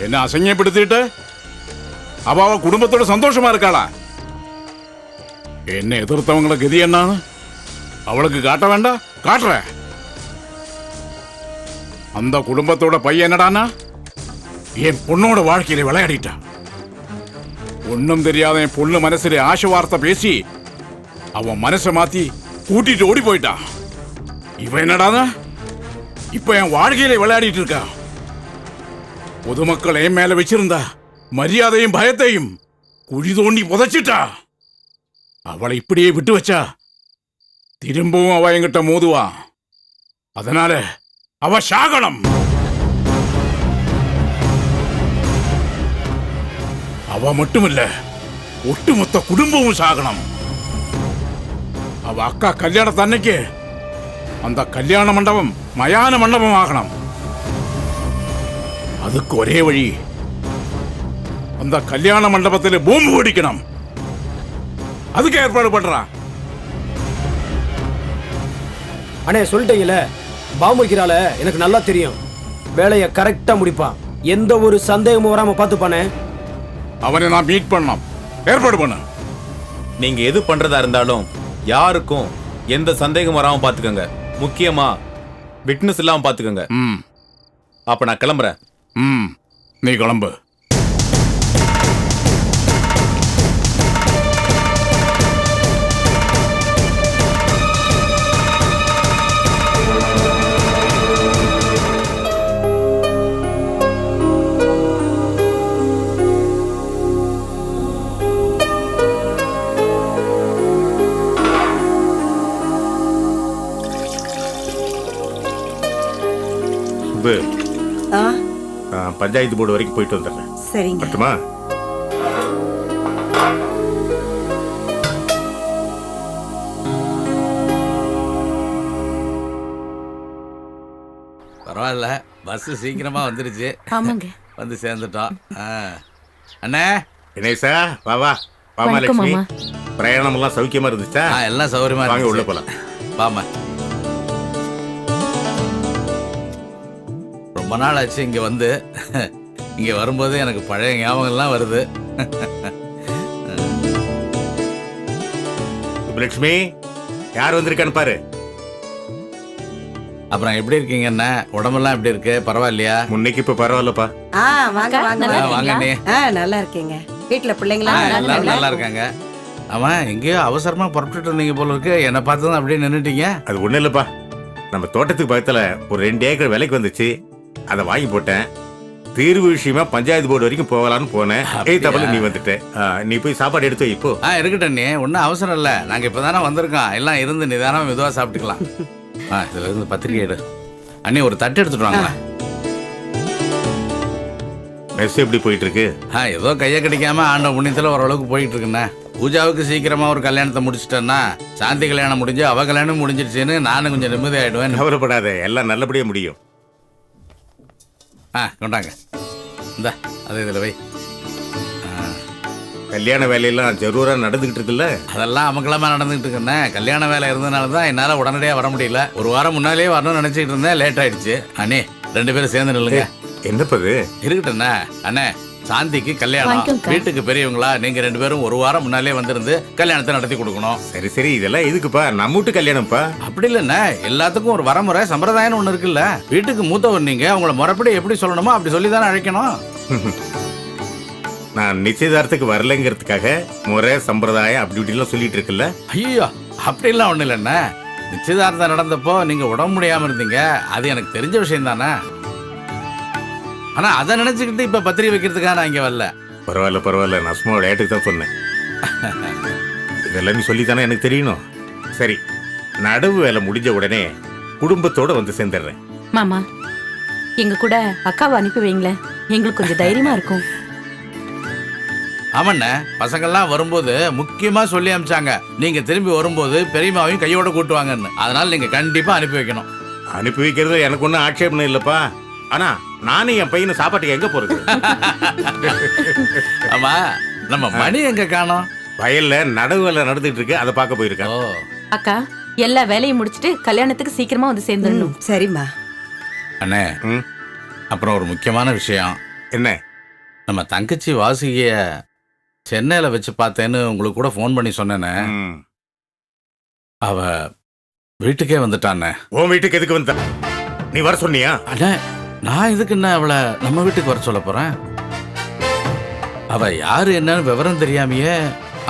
என்ன அசங்கியப்படுத்திட்டு அவ அவ குடும்பத்தோட சந்தோஷமா இருக்காளா? என்ன எதிர்த்தவங்களை கதி என்னன்னு? அவளுக்கு காட்ட வேண்டாம் காட்டுறேன் அந்த குடும்பத்தோட பையன் என்னடானா என் பொண்ணோட வாழ்க்கையில விளையாடிட்டான் ஒண்ணும் தெரியாத என் பொண்ணு மனசுல ஆசை வார்த்தை பேசி அவன் மனசை மாத்தி கூட்டிட்டு ஓடி போயிட்டான் இவன் என்னடானா இப்ப என் வாழ்க்கையில விளையாடிட்டு இருக்கான் பொதுமக்களையும் மேல வச்சிருந்தா மரியாதையும் பயத்தையும் குழி தோண்டி புதைச்சிட்டா. அவளை இப்படியே விட்டு வச்சா திரும்பவும் அவ எங்கிட்ட மோதுவா. அதனால அவ சாகனம் அவ மட்டுமில்ல ஒட்டுமொத்த குடும்பமும் சாகனம் அவ அக்கா கல்யாணத்தன்னைக்கு அந்த கல்யாண மண்டபம் மயான மண்டபம் ஆகணும். அதுக்கு ஒரே வழி அந்த கல்யாண மண்டபத்தில் பூம்பு வெடிக்கணும். அதுக்கு ஏற்பாடு பண்றான் அண்ணே சொல்லிட்டீங்கல்ல பாம்பு வைக்கிறால எனக்கு நல்லா தெரியும். வேலையை கரெக்டா முடிப்பான். எந்த ஒரு சந்தேகமும் வராம பார்த்துப்பானே. அவனை நான் மீட் பண்ணோம் ஏற்பாடு பண்ண. நீங்க எது பண்றதா இருந்தாலும் யாருக்கும் எந்த சந்தேகம் வராம பாத்துக்கோங்க முக்கியமா விட்னஸ் இல்லாம பாத்துக்கோங்க ம். அப்ப நான் கிளம்புறேன். ம் நீ கிளம்பு. சுப்பு பஞ்சாயத்து போர்டு வரைக்கும் போயிட்டு வந்துடுறேன். சரிங்க. மட்டுமா பரவாயில்ல. பஸ் சீக்கிரமா வந்துருச்சு. ஆமாங்க. வந்து சேர்ந்துட்டோம். ஆ. அண்ணே? கணேசா வா வா. வா வணக்கம், லட்சுமி. மாமா. பிரயாணம் எல்லாம் சௌக்கியமா இருந்துச்சா? ஆ எல்லாம் சௌகரியமா வாங்க உள்ள. போலாம். வாம்மா. ரொம்ப நாள் ஆச்சு இங்க வந்து. இங்க வரும்போது எனக்கு பழைய ஞாபகம்லாம் வருது. லட்சுமி யார் வந்திருக்கான்னு பாரு. அப்புறம் எப்படி இருக்கீங்க அண்ணா? உடம்பெல்லாம் எப்படி இருக்கு? பரவாயில்லையா? முன்னைக்கு இப்ப பரவாயில்லப்பா. ஆ வாங்க வாங்க நல்லா வாங்க. ஆ நல்லா இருக்கீங்க. வீட்ல பிள்ளைங்களா? எல்லாரும்? நல்லா இருக்காங்க. ஆமா எங்கேயோ அவசரமா புறப்பட்டுட்டு இருந்தீங்க போல இருக்கு. என்னை பார்த்து தான் அப்படியே நின்னுட்டீங்க. அது ஒண்ணும் இல்லப்பா. நம்ம தோட்டத்துக்கு பக்கத்துல ஒரு ரெண்டு ஏக்கர் விலைக்கு வந்துச்சு. அதை வாங்கி போட்டேன். தீர்வு விஷயமா பஞ்சாயத்து போர்டு வரைக்கும் போகலான்னு போனேன். ஏய் தப்பல நீ வந்துட்ட. ஆ, நீ போய் சாப்பாடு எடுத்து வை இப்போ ஆ இருக்கட்டும் அண்ணே ஒன்றும் அவசரம் இல்லை. நாங்கள் இப்போ தானே வந்திருக்கோம். எல்லாம் இருந்து நிதானமாக மெதுவாக சாப்பிட்டுக்கலாம். ஆ இதில் இருந்து பத்திரிக்கை எடு. அண்ணே ஒரு தட்டு எடுத்துட்டு வாங்க மெஸ் எப்படி போயிட்டு இருக்கு ஆ ஏதோ கையை கடிக்காம ஆண்ட புண்ணியத்தில் ஓரளவுக்கு போயிட்டு இருக்குண்ணே பூஜாவுக்கு சீக்கிரமா ஒரு கல்யாணத்தை முடிச்சிட்டேன்னா சாந்தி கல்யாணம் முடிஞ்சு அவ கல்யாணம் முடிஞ்சிடுச்சுன்னு நானும் கொஞ்சம் நிம்மதி ஆயிடுவேன் கவலைப்படாத எல்லாம் நல்லபடியா முடியும். ஆ கொண்டாங்க. இந்த அது இதில் வை. கல்யாண வேலையெல்லாம் ஜரூரா நடந்துகிட்டு இருக்குல்ல? அதெல்லாம் அமங்கலமா நடந்துகிட்டு இருக்குண்ணே கல்யாண வேலை இருந்தனால தான் என்னால் உடனடியாக வர முடியல. ஒரு வாரம் முன்னாலேயே வரணும்னு நினச்சிக்கிட்டு இருந்தேன். லேட் ஆயிடுச்சு. அண்ணே ரெண்டு பேரும் சேர்ந்து நில்லுங்க. என்னப்பது இருக்கட்டும்ண்ணே அண்ணே சாந்திக்கு கல்யாணம். வீட்டுக்கு பெரியவங்களா நீங்க ரெண்டு பேரும் ஒரு வாரம் முன்னாலே வந்திருந்து கல்யாணத்தை நடத்தி கொடுக்கணும். சரி சரி இதெல்லாம் எதுக்குப்பா? நம்ம வீட்டு கல்யாணம்ப்பா. அப்படி இல்லைண்ணே எல்லாத்துக்கும் ஒரு வரமுறை சம்பிரதாயம்னு ஒன்று இருக்குல்ல. வீட்டுக்கு மூத்தவர் நீங்க உங்களை முறைப்படி எப்படி சொல்லணுமோ அப்படி சொல்லி தானே அழைக்கணும். நான் நிச்சயதார்த்தத்துக்கு வரலைங்கிறதுக்காக முறை சம்பிரதாயம் அப்படி இப்படிலாம் சொல்லிட்டு இருக்குல்ல. ஐயோ அப்படிலாம் ஒன்றும் இல்லைண்ணே. நிச்சயதார்த்தம் நடந்தப்போ நீங்க உடம்பு முடியாம இருந்தீங்க. அது எனக்கு தெரிஞ்ச விஷயம் தானே ஆனா அதை நினைச்சுக்கிட்டு இப்ப பத்திரிகை வைக்கிறதுக்காக நான் இங்க வரல. பரவாயில்ல பரவாயில்ல. நான் சும்மா விளையாட்டுக்கு தான் சொன்னேன். இதெல்லாம் நீ சொல்லித்தானே எனக்கு தெரியணும். சரி நடவு வேலை முடிஞ்ச உடனே குடும்பத்தோட வந்து சேர்ந்துடுறேன். மாமா எங்க கூட அக்காவை அனுப்பி வைங்களேன். எங்களுக்கு கொஞ்சம் தைரியமா இருக்கும். ஆமாண்ணே பசங்கள்லாம் வரும்போது முக்கியமா சொல்லி அனுப்பிச்சாங்க நீங்க திரும்பி வரும்போது பெரியமாவையும் கையோட கூட்டுவாங்கன்னு அதனால நீங்க கண்டிப்பா அனுப்பி வைக்கணும். அனுப்பி வைக்கிறது எனக்கு ஒன்றும் ஆட்சேபணம் இல்லைப்பா. ஆனா நானும் என் பையனை சாப்பாட்டுக்கு எங்க போறது? ஆமா நம்ம மணி எங்க காணோம்? வயல்ல நடவு வேலை நடந்துட்டு இருக்கு அதை பார்க்க போயிருக்கேன். அக்கா எல்லா வேலையும் முடிச்சிட்டு கல்யாணத்துக்கு சீக்கிரமா வந்து சேர்ந்துடணும். சரிம்மா. அண்ணே ம், அப்புறம் ஒரு முக்கியமான விஷயம். என்ன? நம்ம தங்கச்சி வாசுகிய சென்னையில வச்சு பார்த்தேன்னு உங்களுக்கு கூட ஃபோன் பண்ணி சொன்னேனே. அவ வீட்டுக்கே வந்துட்டானே. உன் வீட்டுக்கு எதுக்கு வந்த? நீ வர சொன்னியா? அண்ணே நான் எதுக்கு என்ன அவளை நம்ம வீட்டுக்கு வர சொல்ல போறேன்? அவ யாரு என்னன்னு விவரம் தெரியாமையே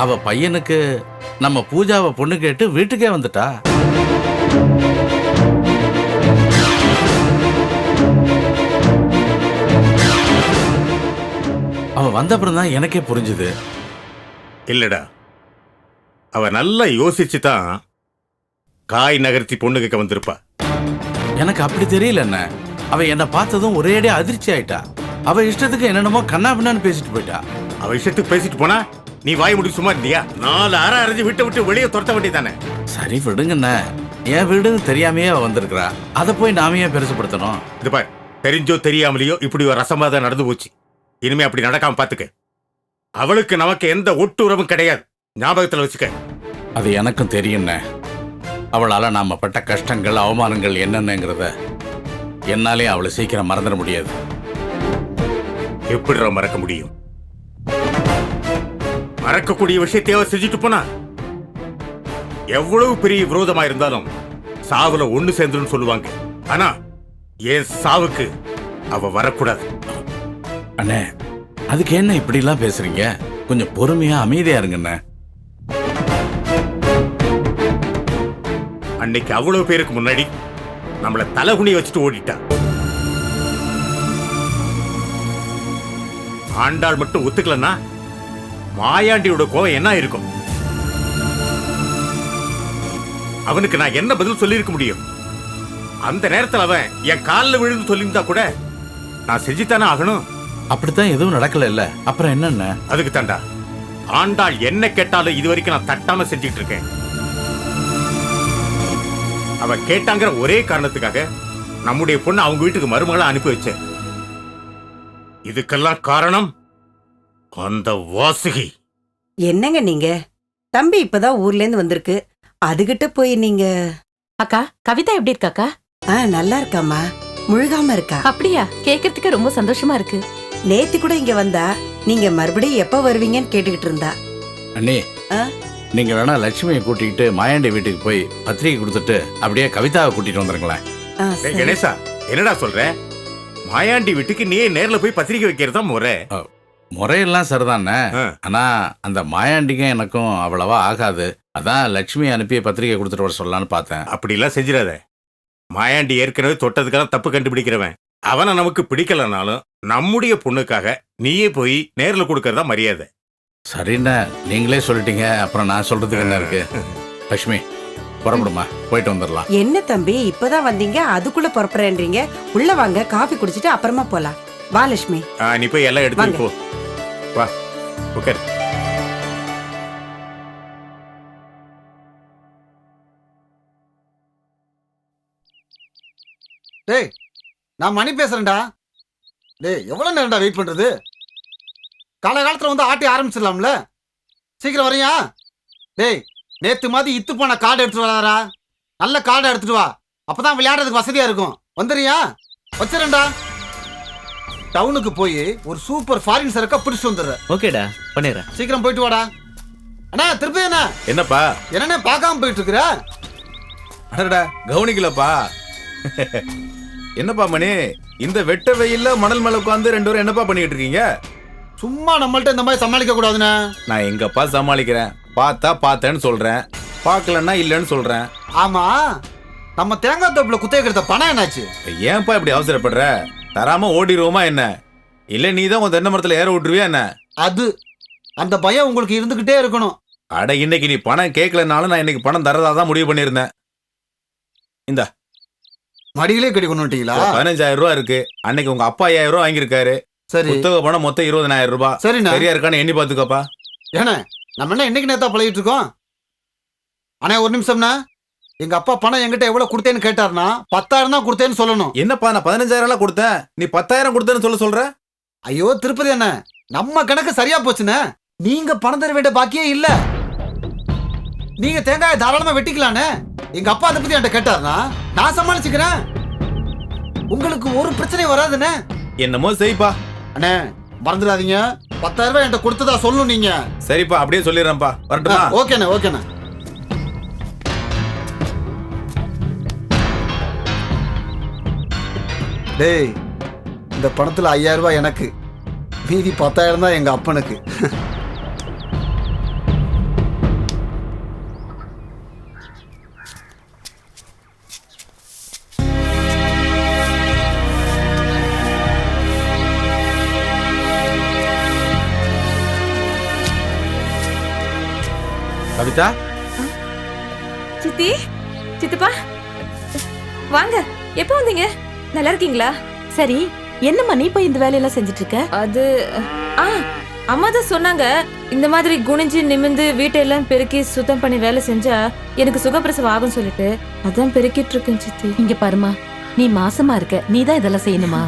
அவ பையனுக்கு நம்ம பூஜாவை பொண்ணு கேட்டு வீட்டுக்கே வந்துட்டா. அவ வந்த அப்புறம் தான் எனக்கே புரிஞ்சுது. இல்லடா. அவ நல்லா யோசிச்சு தான் காய் நகர்த்தி பொண்ணு கேட்க வந்திருப்பா. எனக்கு அப்படி தெரியல என்ன அவ என்னை பார்த்ததும் ஒரேடியே அதிர்ச்சி ஆயிட்டா. அவ இஷ்டத்துக்கு என்னென்னமோ கண்ணா பின்னான்னு பேசிட்டு போயிட்டா. அவ இஷ்டத்துக்கு பேசிட்டு போனா நீ வாய் முடி சும்மா இருந்தியா? நாலு அரை அரைஞ்சு விட்டு விட்டு வெளியே துரத்த வேண்டியதானே சரி விடுங்கண்ணே. என் வீடுன்னு தெரியாமையே அவ வந்திருக்கிறா. அதை போய் நாம ஏன் பெருசுப்படுத்தணும்? இது பார் தெரிஞ்சோ தெரியாமலையோ இப்படி ஒரு ரசமாதான் நடந்து போச்சு. இனிமே அப்படி நடக்காம பாத்துக்க. அவளுக்கு நமக்கு எந்த ஒட்டு உறவும் கிடையாது. ஞாபகத்துல வச்சுக்க. அது எனக்கும் தெரியும்ண்ணே. அவளால நாம பட்ட கஷ்டங்கள் அவமானங்கள் என்னென்னங்கிறத என்னாலே அவளை சீக்கிரம் மறந்துட முடியாது. எப்படி மறக்க முடியும்? மறக்கக்கூடிய விஷயத்தையாவ செஞ்சுட்டு போனா? எவ்வளவு பெரிய விரோதமா இருந்தாலும் சாவுல ஒண்ணு சேர்ந்துன்னு சொல்லுவாங்க. ஆனா என் சாவுக்கு அவ வரக்கூடாது. அண்ணே அதுக்கு என்ன இப்படிலாம் பேசுறீங்க? கொஞ்சம் பொறுமையா அமைதியா இருங்கண்ணே. அன்னைக்கு அவ்வளவு பேருக்கு முன்னாடி நம்மள தலைகுனிய வச்சுட்டு ஓடிட்டா. ஆண்டாள் மட்டும் ஒத்துக்கலன்னா மாயாண்டியோட கோவம் என்ன இருக்கும் அவனுக்கு நான் என்ன பதில் சொல்லியிருக்க முடியும்? அந்த நேரத்துல அவன் என் காலில் விழுந்து சொல்லியிருந்தா கூட நான் செஞ்சுத்தானே ஆகணும்? அப்படித்தான் எதுவும் நடக்கல இல்ல. அப்புறம் என்னண்ணே அதுக்கு தாண்டா. ஆண்டாள் என்ன கேட்டாலும் இது வரைக்கும் நான் தட்டாம செஞ்சுட்டு இருக்கேன். அவ கேட்டாங்கிற ஒரே காரணத்துக்காக நம்முடைய பொண்ணு அவங்க வீட்டுக்கு மருமகளை அனுப்பி வச்சேன். இதுக்கெல்லாம் காரணம் அந்த வாசுகி. என்னங்க நீங்க? தம்பி இப்பதான் ஊர்ல இருந்து வந்திருக்கு. அதுகிட்ட போய் நீங்க அக்கா கவிதா எப்படி இருக்காக்கா ஆ நல்லா இருக்காம்மா. முழுகாம இருக்கா? அப்படியா? கேக்குறதுக்கு ரொம்ப சந்தோஷமா இருக்கு. நேத்து கூட இங்க வந்தா நீங்க மறுபடியும் எப்ப வருவீங்கன்னு கேட்டுக்கிட்டு இருந்தா. அண்ணே ஆ? நீங்க வேணா லட்சுமியை கூட்டிக்கிட்டு மாயாண்டி வீட்டுக்கு போய் பத்திரிகை கொடுத்துட்டு அப்படியே கவிதாவை கூட்டிட்டு வந்துருங்களேன். ஆ, சரி. கணேசா என்னடா சொல்ற? மாயாண்டி வீட்டுக்கு நீ நேர்ல போய் பத்திரிக்கை வைக்கிறதா முறை? முறையெல்லாம் சரிதானே? ஆ. ஆனா அந்த மாயாண்டிக்கும் எனக்கும் அவ்வளவா ஆகாது. அதான் லட்சுமி அனுப்பி பத்திரிகை கொடுத்துட்டு வர சொல்லலான்னு பார்த்தேன். அப்படிலாம் செஞ்சிடாத. மாயாண்டி ஏற்கனவே தொட்டதுக்கெல்லாம் தப்பு கண்டுபிடிக்கிறவன். அவனை நமக்கு பிடிக்கலனாலும் நம்முடைய பொண்ணுக்காக நீயே போய் நேர்ல கொடுக்கறதா மரியாதை. சரிண்ணே நீங்களே சொல்லிட்டீங்க அப்புறம் நான் சொல்றதுக்கு என்ன இருக்கு? லட்சுமி புறப்படுமா போயிட்டு வந்துடலாம். என்ன தம்பி இப்பதான் வந்தீங்க அதுக்குள்ள புறப்படுறேன்றீங்க. உள்ள வாங்க காஃபி குடிச்சிட்டு அப்புறமா போலாம். வா லட்சுமி ஆ, நீ போய் எல்லாம் எடுத்துட்டு போ. வா உட்கார். டேய் நான் மணி பேசுறேன்டா. டேய் எவ்வளவு நேரம்டா வெயிட் பண்றது? காலகாலத்துல வந்து ஆட்டி ஆரம்பிச்சிடலாம்ல? சீக்கிரம் வரியா டேய் நேத்து மாதிரி இத்து போன கார்டு எடுத்துட்டு வராரா நல்ல கார்டு எடுத்துட்டு வா. அப்பதான் விளையாடுறதுக்கு வசதியா இருக்கும். வந்துறியா வச்சிரேன்டா டவுனுக்கு போய் ஒரு சூப்பர் ஃபாரின் சரக்கா பிடிச்சிட்டு வந்துடுறேன். ஓகேடா பண்ணிடுறேன். சீக்கிரம் போயிட்டு வாடா. அண்ணா திருப்பி என்ன என்னப்பா? என்னண்ணே பார்க்காம போயிட்டு இருக்கிற அடடா கவனிக்கலப்பா. என்னப்பா மணி? இந்த வெட்ட வெயில்ல மணல் மேல உட்காந்து ரெண்டு பேரும் என்னப்பா பண்ணிட்டு இருக்கீங்க? சும்மா நம்மள்ட்ட இந்த மாதிரி சமாளிக்க கூடாதுண்ணே. நான் எங்கப்பா சமாளிக்கிறேன்? பார்த்தா பார்த்தேன்னு சொல்றேன். பார்க்கலன்னா இல்லைன்னு சொல்றேன். ஆமா நம்ம தேங்காய் தோப்புல குத்தகை எடுத்த பணம் என்னாச்சு? ஏன்பா இப்படி அவசரப்படுற? தராம ஓடிடுவோமா என்ன? இல்ல நீ தான் உன் தென்னை மரத்துல ஏற விட்டுருவியா என்ன? அது அந்த பயம் உங்களுக்கு இருந்துகிட்டே இருக்கணும். அட இன்னைக்கு நீ பணம் கேட்கலனாலும் நான் இன்னைக்கு பணம் தரதா தான் முடிவு பண்ணியிருந்தேன். மடியிலே கட்டி கொண்டு வந்துட்டீங்களா? பதினஞ்சாயிரம் ரூபாய் இருக்கு. அன்னைக்கு உங்க அப்பா ஐயாயிரம் ரூபாய் வாங்கியிருக்காரு. சரி. புத்தக பணம் மொத்தம் இருபதனாயிரம் ரூபாய் சரிண்ணா. சரியா இருக்கான்னு எண்ணி பாத்துக்கோப்பா. ஏண்ணே நம்ம என்ன என்னைக்கு நேத்தா பழகிட்டு இருக்கோம் அண்ணே ஒரு நிமிஷம்ண்ணா. எங்க அப்பா பணம் என்கிட்ட எவ்வளவு கொடுத்தேன்னு கேட்டாருன்னா பத்தாயிரம் தான் கொடுத்தேன்னு சொல்லணும். என்னப்பா நான் பதினஞ்சாயிரம் எல்லாம் கொடுத்தேன். நீ பத்தாயிரம் கொடுத்தேன்னு சொல்ல சொல்ற? ஐயோ திருப்பதி அண்ணே. நம்ம கணக்கு சரியா போச்சுண்ணே. நீங்க பணம் தர வேண்டிய பாக்கியே இல்ல. நீங்க தேங்காயை தாராளமா வெட்டிக்கலாண்ணே. எங்க அப்பா அதை பத்தி என்கிட்ட கேட்டாருன்னா நான் சமாளிச்சுக்கிறேன். உங்களுக்கு ஒரு பிரச்சனையும் வராதுண்ணே. என்னமோ செய்ப்பா. அண்ணே மறந்துடாதீங்க. பத்தாயிரம் ரூபாய் என்கிட்ட கொடுத்ததா சொல்லணும் நீங்க. சரிப்பா அப்படியே சொல்லிடுறேன்ப்பா. வரட்டுமா? ஓகேண்ணே ஓகேண்ணே. டேய் இந்த பணத்துல ஐயாயிரம் ரூபாய் எனக்கு. மீதி பத்தாயிரம் தான் எங்க அப்பனுக்கு. கவிதா? சித்தி சித்தப்பா. வாங்க எப்போ வந்தீங்க? நல்லா இருக்கீங்களா? சரி என்னம்மா நீ போய் இந்த வேலையெல்லாம் செஞ்சுட்டு இருக்க அது ஆ அம்மா தான் சொன்னாங்க இந்த மாதிரி குனிஞ்சு நிமிந்து வீட்டெல்லாம் பெருக்கி சுத்தம் பண்ணி வேலை செஞ்சா எனக்கு சுகப்பிரசவம் ஆகும்னு சொல்லிட்டு. அதான் பெருக்கிட்டு இருக்கேன் சித்தி. இங்க பாருமா நீ மாசமா இருக்க நீ தான் இதெல்லாம் செய்யணுமா?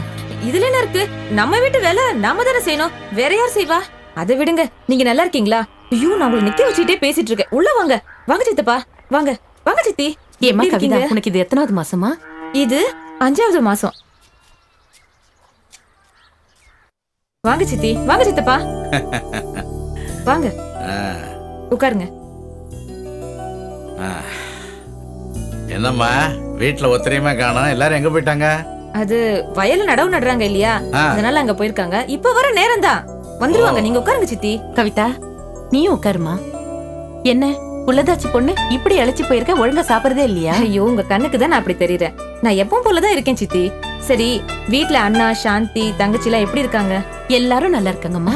இதுல என்ன இருக்கு? நம்ம வீட்டு வேலை நாம தானே செய்யணும். வேற யார் செய்வா? அதை விடுங்க நீங்க நல்லா இருக்கீங்களா? ஐயோ நான் உங்களை நிக்க வச்சுட்டே பேசிட்டு இருக்கேன். உள்ள வாங்க. வாங்க சித்தப்பா. வாங்க. வாங்க சித்தி. ஏமா கவிதா? உனக்கு இது எத்தனாவது மாசமா? இது அஞ்சாவது மாசம். வாங்க சித்தி. வாங்க சித்தப்பா. வாங்க. உட்காருங்க. என்னம்மா வீட்டுல ஒத்தரையுமே காணோம்? எல்லாரும் எங்க போயிட்டாங்க? அது வயல்ல நடவு நடுறாங்க இல்லையா. அதனால அங்க போயிருக்காங்க. இப்ப வர நேரம் தான் வந்துருவாங்க நீங்க உட்காருங்க சித்தி. கவிதா நீயும் உட்காருமா என்ன புள்ளதாச்சி பொண்ணு? இப்படி அழைச்சு போயிருக்க ஒழுங்கா சாப்பிடுறதே இல்லையா? ஐயோ உங்க கண்ணுக்கு தான் நான் அப்படி தெரியறேன். நான் எப்பவும் போலதான் இருக்கேன் சித்தி. சரி வீட்ல அண்ணா சாந்தி தங்கச்சி எல்லாம் எப்படி இருக்காங்க? எல்லாரும் நல்லா இருக்காங்கம்மா.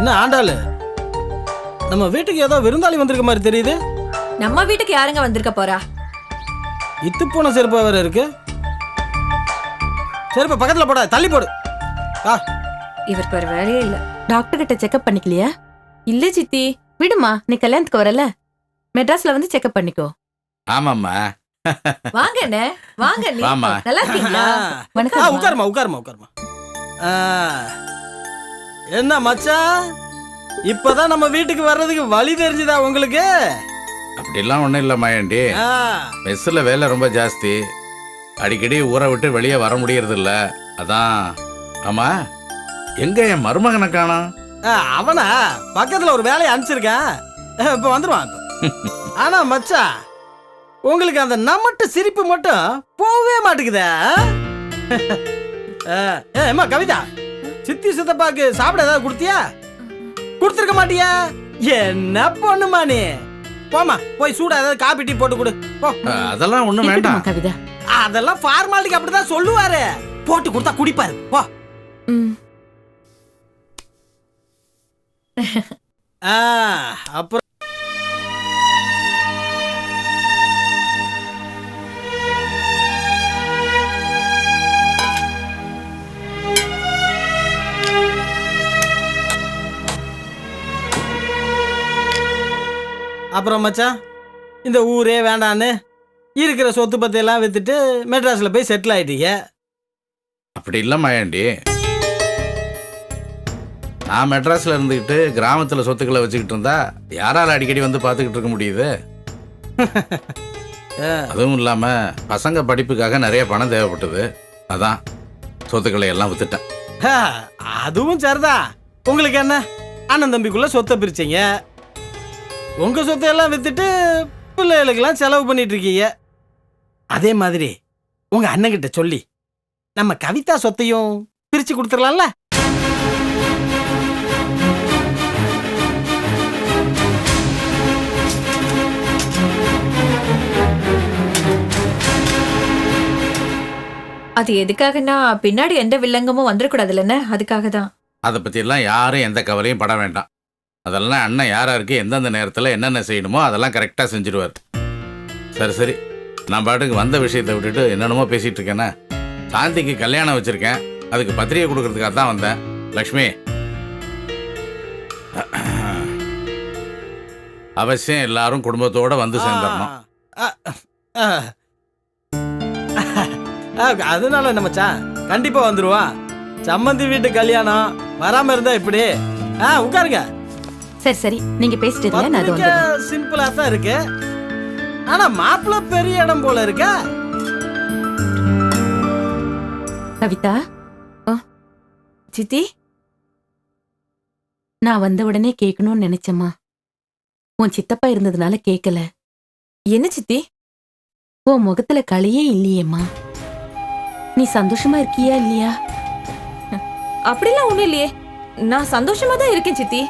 என்ன ஆண்டாளு? நம்ம வீட்டுக்கு ஏதோ விருந்தாளி வந்திருக்க மாதிரி தெரியுது. நம்ம வீட்டுக்கு யாருங்க வந்திருக்க போறா? இத்து போன செருப்பா வேற இருக்கு. செருப்பை பக்கத்துல போட தள்ளி போடு. ஆ. இவருக்கு வேற வேலையே இல்ல. டாக்டர் கிட்ட செக்அப் பண்ணிக்கலையா? இல்ல சித்தி. விடுமா நீ கல்யாணத்துக்கு வரல. மெட்ராஸ்ல வந்து செக்அப் பண்ணிக்கோ. ஆமாம்மா. வாங்க என்ன வாங்க நீ வாம்மா. நல்லா இருக்கீங்களா? ஆ, வணக்கம் உட்காருமா உட்காருமா உட்காருமா ஆ, என்ன மச்சான்? இப்பதான் நம்ம வீட்டுக்கு வர்றதுக்கு வழி தெரிஞ்சுதா உங்களுக்கு? அப்படிலாம் ஒண்ணும் இல்ல மாயாண்டி ஆ, மெஸ்ஸில் வேலை ரொம்ப ஜாஸ்தி. அடிக்கடி ஊரை விட்டு வெளியே வர முடியறது இல்ல அதான். ஆமா எங்க என் மருமகனை காணோம்? அவனா? பக்கத்துல ஒரு வேலையை அனுப்பிச்சிருக்கேன். இப்ப வந்துருவான். ஆனா மச்சான் உங்களுக்கு அந்த நம்மட்டு சிரிப்பு மட்டும் போகவே மாட்டேங்குதே ஆ, ஏ, அம்மா கவிதா சித்தி சித்தப்பாக்கு சாப்பிட ஏதாவது கொடுத்தியா? கொடுத்துருக்க மாட்டியா? என்ன பொண்ணுமா நீ? போமா போய் சூடா ஏதாவது காபி டீ போட்டு கொடு. போ. அதெல்லாம் ஒண்ணும் வேண்டாம். கவிதா. அதெல்லாம் ஃபார்மாலிட்டிக்கு அப்படிதான் சொல்லுவாரு. போட்டு கொடுத்தா குடிப்பாரு. போ. அப்புறம்? அப்புறம் மச்சான் இந்த ஊரே வேண்டான்னு இருக்கிற சொத்து பத்தையெல்லாம் வித்துட்டு மெட்ராஸில் போய் செட்டில் ஆயிட்டீங்க. அப்படி இல்ல மாயாண்டி. நான் மெட்ராஸ்ல இருந்துகிட்டு கிராமத்துல சொத்துக்களை வச்சுக்கிட்டு இருந்தா யாரால அடிக்கடி வந்து பார்த்துக்கிட்டு இருக்க முடியுது? அதுவும் இல்லாம பசங்க படிப்புக்காக நிறைய பணம் தேவைப்பட்டது. அதான் சொத்துக்களை எல்லாம் வித்துட்டேன். அதுவும் சரிதான். உங்களுக்கு என்ன? அண்ணன் தம்பிக்குள்ள சொத்தை பிரிச்சீங்க. உங்க சொத்தை எல்லாம் வித்துட்டு பிள்ளைகளுக்கெல்லாம் செலவு பண்ணிட்டு இருக்கீங்க அதே மாதிரி உங்க அண்ணன் கிட்ட சொல்லி நம்ம கவிதா சொத்தையும் பிரிச்சு கொடுத்துடலாம்ல? அது எதுக்காகனா பின்னாடி எந்த வில்லங்கமும் வந்துடக்கூடாது இல்லைன்னு அதுக்காக தான் அதை பற்றியெல்லாம் யாரும் எந்த கவலையும் பட வேண்டாம். அதெல்லாம் அண்ணன் யார் யாருக்கு எந்தெந்த நேரத்தில் என்னென்ன செய்யணுமோ அதெல்லாம் கரெக்டாக செஞ்சுடுவார் சரி சரி. நான் பாட்டுக்கு வந்த விஷயத்தை விட்டுட்டு என்னென்னமோ பேசிகிட்டு இருக்கேனே சாந்திக்கு கல்யாணம் வச்சுருக்கேன். அதுக்கு பத்திரிகை கொடுக்கறதுக்காக தான் வந்தேன். லக்ஷ்மி. அவசியம் எல்லாரும் குடும்பத்தோட வந்து சேர்ந்துடணும் அதனால என்ன மச்சான்? கண்டிப்பா வந்துருவான் சம்மந்தி வீட்டு கல்யாணம் வராம இருந்தா இப்படி ஆ உட்காருங்க. சரி சரி. நீங்க பேசிட்டு இருங்க நான் அது வந்து சிம்பிளா தான் இருக்கு. ஆனா மாப்பிள்ள பெரிய இடம் போல இருக்க? கவிதா? சித்தி? நான் வந்த உடனே கேட்கணும்னு நினைச்சேம்மா. உன் சித்தப்பா இருந்ததுனால கேட்கல. என்ன சித்தி? உன் முகத்துல களியே இல்லையேம்மா. நீ சந்தோஷமா இருக்கியா இல்லையா? அப்படிலாம் ஒண்ணும் இல்லையே. நான் சந்தோஷமா தான் இருக்கேன் சித்தி.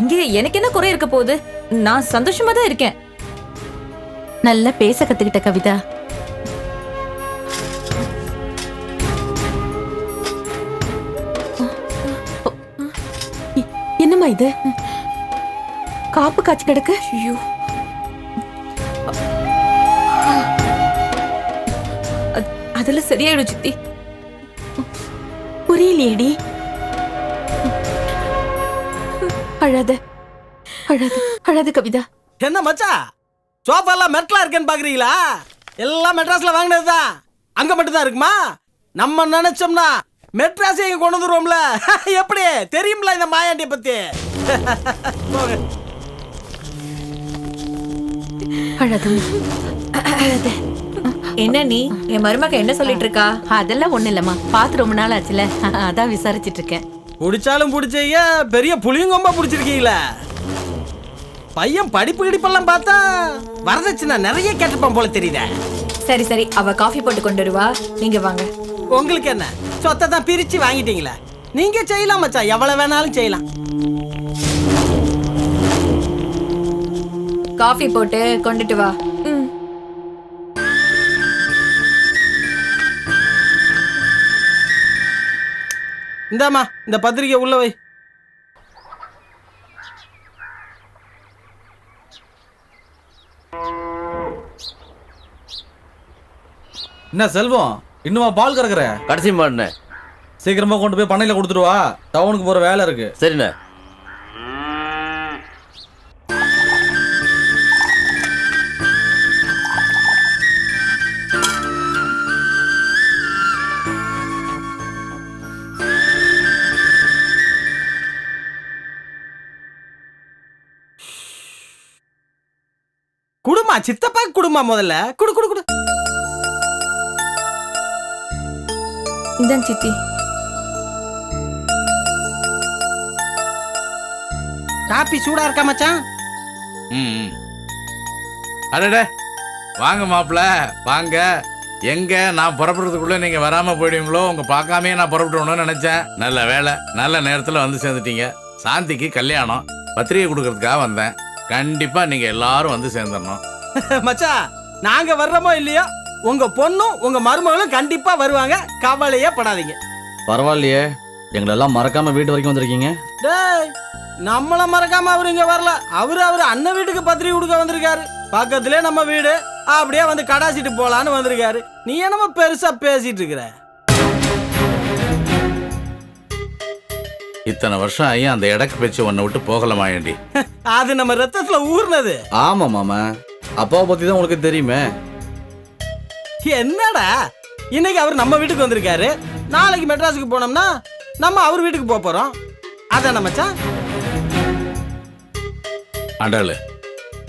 இங்கே எனக்கு என்ன குறை இருக்க போகுது? நான் சந்தோஷமா தான் இருக்கேன். நல்லா பேச கத்துக்கிட்ட கவிதா. என்னம்மா இது? காப்பு காய்ச்சி கிடக்கு? ஐயோ. அதெல்லாம் சரியாயிடும் சித்தி. புரியலையேடி. அழாத அழாத அழாத கவிதா. என்ன மச்சா? சோஃபா எல்லாம் மெட்லா இருக்கேன்னு பாக்குறீங்களா? எல்லாம் மெட்ராஸ்ல வாங்கினதுதான் அங்க மட்டும் தான் இருக்குமா? நம்ம நினைச்சோம்னா மெட்ராஸ் இங்க கொண்டு வந்துருவோம்ல. எப்படி? தெரியும்ல இந்த மாயாண்டிய பத்தி. என்ன நீ? என் மருமக என்ன சொல்லிட்டு இருக்கா? அதெல்லாம் ஒண்ணு இல்லம்மா. பார்த்து ரொம்ப நாள் ஆச்சுல. அதான் விசாரிச்சிட்டு இருக்கேன். பிடிச்சாலும் பிடிச்சீங்க பெரிய புளியங்கொம்பா பிடிச்சிருக்கீங்களே. பையன் படிப்பு கிடிப்பெல்லாம் பார்த்தா வரதட்சணை நிறைய கேட்டிருப்பான் போல தெரியுதே. சரி சரி அவ காஃபி போட்டு கொண்டு வருவா. நீங்க வாங்க. உங்களுக்கு என்ன? சொத்தை தான் பிரிச்சு வாங்கிட்டீங்களே. நீங்க செய்யலாம் மச்சான் எவ்வளவு வேணாலும் செய்யலாம். காஃபி போட்டு கொண்டுட்டு வா. இந்தாம்மா இந்த பத்திரிக்கை உள்ள வை. என்ன செல்வம் இன்னுமா பால் கறக்குற? கடைசி மாடுண்ணே. சீக்கிரமா கொண்டு போய் பண்ணையில கொடுத்துட்டு வா. டவுனுக்கு போற வேலை இருக்கு. சரிண்ணே. குடுமா சித்தப்பா குடுமா முதல்ல. குடு குடு குடு. இந்தாங்க சித்தி. காப்பி சூடா இருக்கா மச்சான்? ம் ம். அடடே. வாங்க மாப்பிள வாங்க. எங்க? நான் புறப்படுறதுக்குள்ள நீங்க வராம போயிடுவீங்களோ? உங்க பார்க்காமயே நான் புறப்பட்டுணும்னு நினைச்சேன். நல்ல வேலை நல்ல நேரத்துல வந்து சேர்ந்துட்டீங்க. சாந்திக்கு கல்யாணம். பத்திரிகை கொடுக்கறதுக்காக வந்தேன். கண்டிப்பா நீங்க எல்லாரும் வந்து சேர்ந்துடணும். மச்சான் நாங்க வர்றோமோ இல்லையோ? உங்க பொண்ணும் உங்க மருமகளும் கண்டிப்பா வருவாங்க. கவலையே படாதீங்க. பரவாயில்லையே. எங்களெல்லாம் மறக்காம வீட்டு வரைக்கும் வந்திருக்கீங்க. டேய் நம்மள மறக்காம அவரு இங்க வரல. அவரு அவரு அண்ணன் வீட்டுக்கு பத்திரிக்கை கொடுக்க வந்திருக்காரு. பக்கத்திலே நம்ம வீடு. அப்படியே வந்து கடாசிட்டு போலான்னு வந்திருக்காரு. நீ என்னமோ பெருசா பேசிட்டு இருக்கிற. இத்தனை வருஷம் ஆகி அந்த இடக்கு பேச்சு உன்னை விட்டு போகலமாயண்டி அது நம்ம ரத்தத்துல ஊர்னது. ஆமா மாமா. அப்பாவை பத்தி தான் உங்களுக்கு தெரியுமே? என்னடா? இன்னைக்கு அவர் நம்ம வீட்டுக்கு வந்திருக்காரு. நாளைக்கு மெட்ராஸுக்கு போனோம்னா நம்ம அவர் வீட்டுக்கு போக போறோம். அதான மச்சான்? அடாளு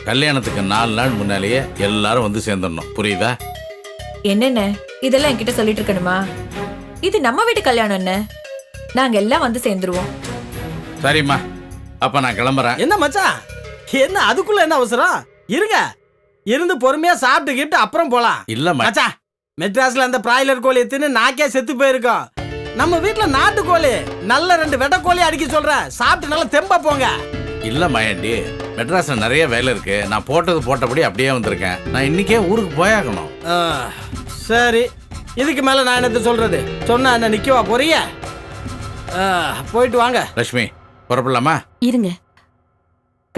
கல்யாணத்துக்கு நாலு நாள் முன்னாலேயே எல்லாரும் வந்து சேர்ந்துடணும். புரியுதா? என்னென்ன? இதெல்லாம் என்கிட்ட சொல்லிட்டு இருக்கணுமா? இது நம்ம வீட்டு கல்யாணம் என்ன? நாங்க எல்லாம் வந்து சேர்ந்துருவோம். சரிம்மா. அப்ப நான் கிளம்புறேன். என்ன மச்சான்? என்ன அதுக்குள்ள என்ன அவசரம்? இருங்க. இருந்து பொறுமையா சாப்பிட்டுக்கிட்டு அப்புறம் போலாம். இல்ல ம- மச்சான் மெட்ராஸ்ல அந்த பிராய்லர் கோழி தின்னு நாக்கே செத்து போயிருக்கோம். நம்ம வீட்ல நாட்டு கோழி நல்ல ரெண்டு வெட்ட கோழி அடிக்க சொல்றேன் சாப்பிட்டு நல்லா தெம்பா போங்க. இல்ல மயண்டி மெட்ராஸ்ல நிறைய வேலை இருக்கு. நான் போட்டது போட்டபடி அப்படியே வந்திருக்கேன். நான் இன்னைக்கே ஊருக்கு போயாகணும். ஆ, சரி. இதுக்கு மேல நான் என்னத்த சொல்றது? சொன்னா என்ன நிக்கவா ஆ, போயிட்டு வாங்க. லட்சுமி புறப்படலாமா? இருங்க.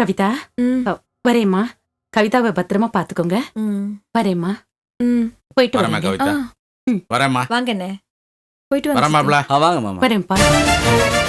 கவிதா வரேம்மா. கவிதாவை பத்திரமா பாத்துக்கோங்க. ம், வரேம்மா. ம். போயிட்டு வரேங்க கவிதா. வரேம்மா. வாங்க அண்ணே. போயிட்டு வரேன் சித்தி. மாப்ள ஆ வாங்க மாமா. வரேன்ப்பா.